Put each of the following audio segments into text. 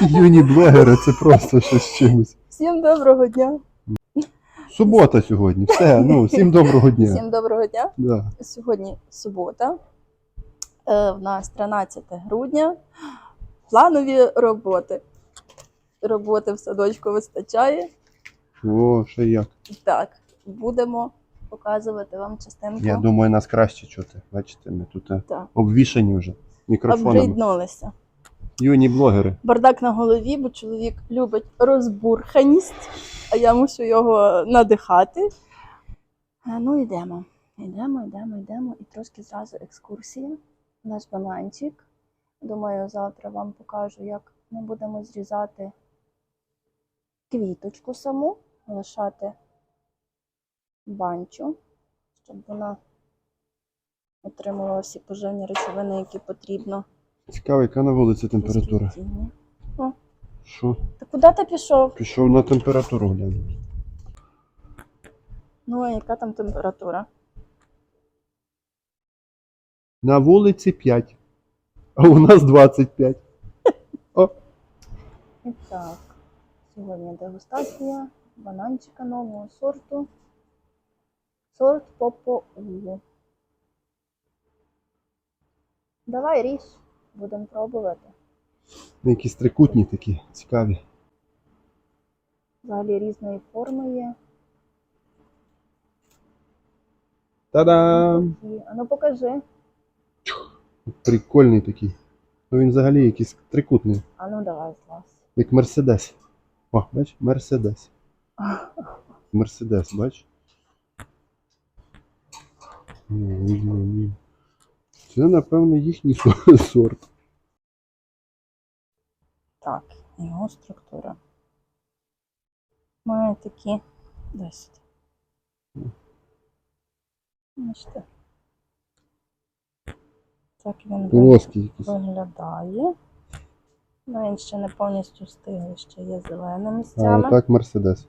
Ці юні блогери, це просто щось з чимось. Всім доброго дня. Субота сьогодні. Все, ну, всім доброго дня. Всім доброго дня. Да. Сьогодні субота. Е, В нас 13 грудня. Планові роботи. Роботи в садочку вистачає. О, ще як. Так, будемо показувати вам частинку. Я думаю, нас краще чути. Бачите, ми тут е, Так. обвішані вже мікрофонами. Обжиднулися. Юні блогери. Бардак на голові, бо чоловік любить розбурханість, а я мушу його надихати. Е, Ну, йдемо. Йдемо, йдемо, йдемо. І трошки зразу екскурсія. Наш бананчик. Думаю, завтра вам покажу, як ми будемо зрізати квіточку саму, лишати банчу, щоб вона отримувала всі поживні речовини, які потрібно. Цікаво, яка на вулиці температура. Що? Та куди ти пішов? Пішов на температуру глянути. Ну, а яка там температура? На вулиці 5, а у нас 25. І так, сьогодні дегустація бананчика нового сорту. Сорт Попоулу. Давай ріж, будемо пробувати. Якісь трикутні такі, цікаві. Взагалі різної форми є. Та-дам! А ну покажи. Прикольний такий. Ну він взагалі якийсь трикутний, А ну давай злазь. як Мерседес. О, бач, Мерседес. Мерседес, бач? Це, напевно, їхній сорт. Так, його структура. Має такі 10. Бачите? Так він виглядає. Плоский виглядає. Ну, він ще не повністю стиглий, ще є зелене А місцями. отак Мерседес.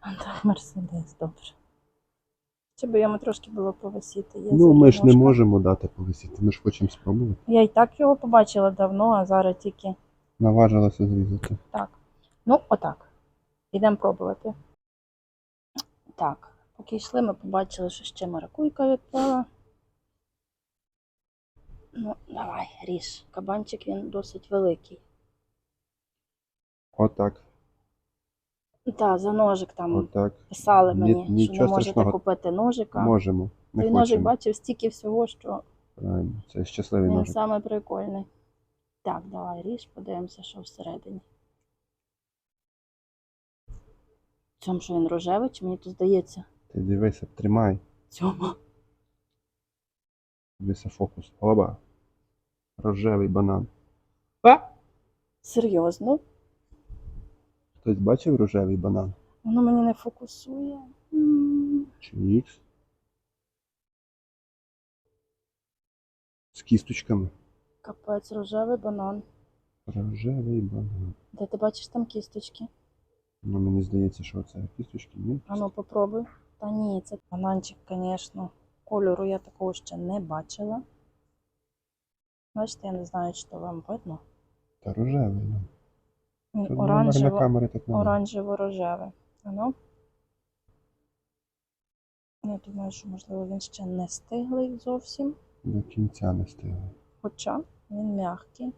А так, Мерседес, добре. Би йому трошки було повисіти? Є Ну, ми ж не можемо дати повисіти, ми ж хочемо спробувати. Я і так його побачила давно, а зараз тільки Наважилася зрізати. так. Ну, отак. Ідемо пробувати. Так, поки йшли, ми побачили, що ще маракуйка відпала. Ну, давай, ріж. Кабанчик він досить великий. Отак. Так, за ножик там Отак. писали Ні- мені, що не нічого можете страшного. купити ножика. Можемо. Не Той ножик хочемо. бачив стільки всього, що Правильно. Це щасливий він ножик. саме прикольний. Так, давай ріж, подивимося, що всередині. Цьому, що він рожевий, чи мені тут здається? Ти дивися, тримай. Цьому. Дивися фокус. Оба. Рожевий банан. Серйозно? Хтось бачив рожевий банан? Воно мені не фокусує. М, Чи ікс? З кісточками. Капець, рожевий банан. Рожевий банан. Де ти бачиш там кісточки? Ну, мені здається, що це кісточки, ні? Ану, попробуй. Та ні, це бананчик, звісно. Кольору я такого ще не бачила. Бачите, я не знаю, чи то вам видно. Та рожевий. Ну. Він Тут номер на оранжево, камері так оранжево-рожевий. Ану. Я думаю, що можливо він ще не стиглий зовсім. До кінця не стигло. Хоча він м'який.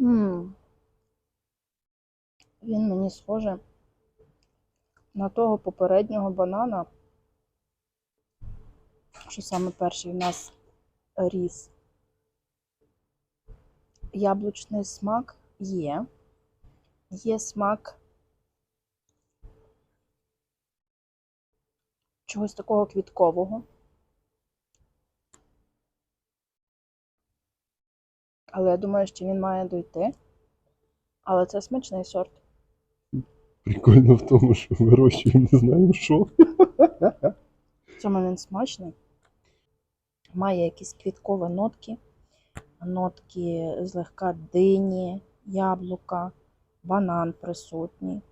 М. Він мені схоже на того попереднього банана, що саме перший у нас ріс. Яблучний смак є. Є смак чогось такого квіткового. Але я думаю, що він має дойти. Але це смачний сорт. Прикольно в тому, що вирощуємо, не знаємо що. В цьому він смачний? Має якісь квіткові нотки, нотки злегка дині, яблука, банан присутні.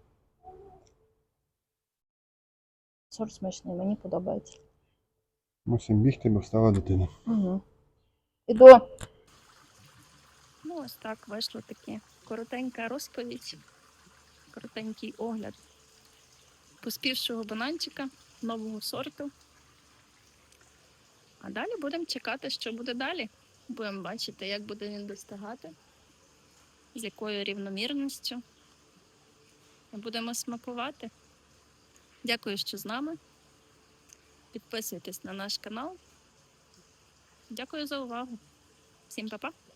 Сорт смачний, мені подобається. Мусім бігти, бо встала дитина. Угу. Іду. Ну, ось так вийшло таке коротенька розповідь коротенький огляд поспівшого бананчика нового сорту. А далі будемо чекати, що буде далі. Будемо бачити, як буде він достигати, з якою рівномірністю. Будемо смакувати. Дякую, що з нами. Підписуйтесь на наш канал. Дякую за увагу. Всім па-па!